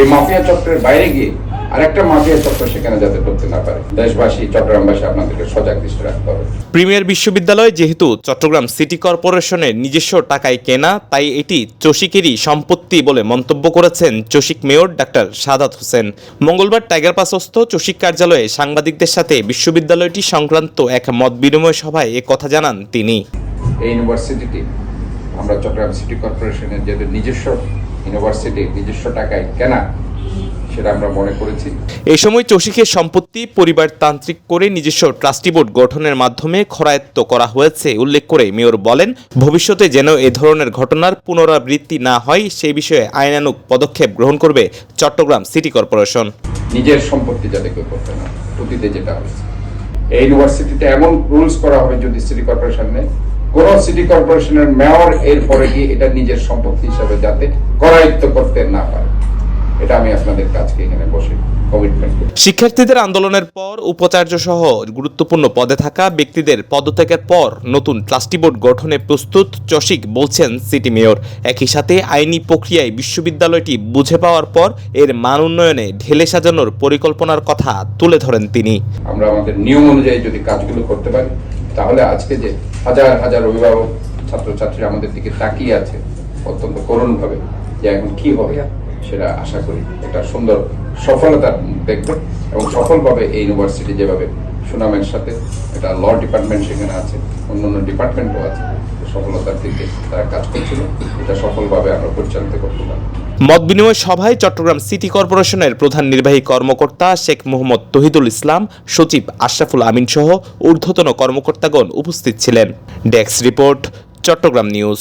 এই মাফিয়া চক্রের বাইরে গিয়ে আরেকটা মাফিয়া চক্র সেখানে যাতে না পারে। দেশবাসী চট্টগ্রামবাসী আপনাদেরকে সজাগ দৃষ্টি রাখতে হবে। প্রিমিয়ার বিশ্ববিদ্যালয় যেহেতু চট্টগ্রাম সিটি কর্পোরেশনের নিজস্ব টাকায় কেনা তাই এটি চসিকেরই সম্পত্তি বলে মন্তব্য করেছেন চসিক মেয়র ডাক্তার সাদাত হোসেন। মঙ্গলবার টাইগার পাসস্থ চসিক কার্যালয়ে সাংবাদিকদের সাথে বিশ্ববিদ্যালয়টি সংক্রান্ত এক মত বিনিময় সভায় এ কথা জানান তিনি। এই ইউনিভার্সিটিটি আমরা চট্টগ্রাম সিটি কর্পোরেশনের নিজস্ব ইউনিভার্সিটি নিজস্ব টাকায় কেনা সেটা আমরা মনে করেছি। এই সময় সম্পত্তি পরিবারতান্ত্রিক করে নিজস্ব ট্রাস্টি বোর্ড গঠনের মাধ্যমে খরায়ত্ত করা হয়েছে উল্লেখ করে মেয়র বলেন ভবিষ্যতে যেন এ ধরনের ঘটনার পুনরাবৃত্তি না হয় সেই বিষয়ে আইনানুগ পদক্ষেপ গ্রহণ করবে চট্টগ্রাম সিটি কর্পোরেশন। নিজের সম্পত্তি যাতে কেউ করতে না অতীতে যেটা হয়েছে। এই ইউনিভার্সিটিতে এমন রুলস করা হবে যদি সিটি কর্পোরেশন কোন সিটি কর্পোরেশনের মেয়র এর পরে গিয়ে এটা নিজের সম্পত্তি হিসাবে যাতে করায়ত্ত করতে না পারে। এটা আমি আপনাদের কাছকে এখানে বসে শিক্ষার্থীদের আন্দোলনের পর উপাচার্য সহ গুরুত্বপূর্ণ পদে থাকা ব্যক্তিদের পদত্যাগের পর নতুন ট্রাস্টি বোর্ড গঠনে প্রস্তুত চসিক বলছেন সিটি মেয়র। একই সাথে আইনি প্রক্রিয়ায় বিশ্ববিদ্যালয়টি বুঝে পাওয়ার পর এর মান উন্নয়নে ঢেলে সাজানোর পরিকল্পনার কথা তুলে ধরেন তিনি। আমরা আমাদের নিয়ম অনুযায়ী যদি কাজগুলো করতে পারি তাহলে আজকে যে হাজার হাজার অভিভাবক ছাত্রছাত্রীরা আমাদের দিকে তাকিয়ে আছে অত্যন্ত করুণভাবে যে এখন কি হবে সেটা আশা করি একটা সুন্দর সফলতা দেখবে এবং সফলভাবে এই ইউনিভার্সিটি যেভাবে সুনামের সাথে একটা ল ডিপার্টমেন্ট সেখানে আছে অন্য অন্য ডিপার্টমেন্টও আছে সফলতার দিকে তারা কাজ করছিল, এটা সফলভাবে আমরা পরিচালিত করতে পারি মত বিনিময় সভায় চট্টগ্রাম সিটি কর্পোরেশনের প্রধান নির্বাহী কর্মকর্তা শেখ মোহাম্মদ তহিদুল ইসলাম, সচিব আশরাফুল আমিন সহ ঊর্ধ্বতন কর্মকর্তাগণ উপস্থিত ছিলেন। ডেক্স রিপোর্ট, চট্টগ্রাম নিউজ।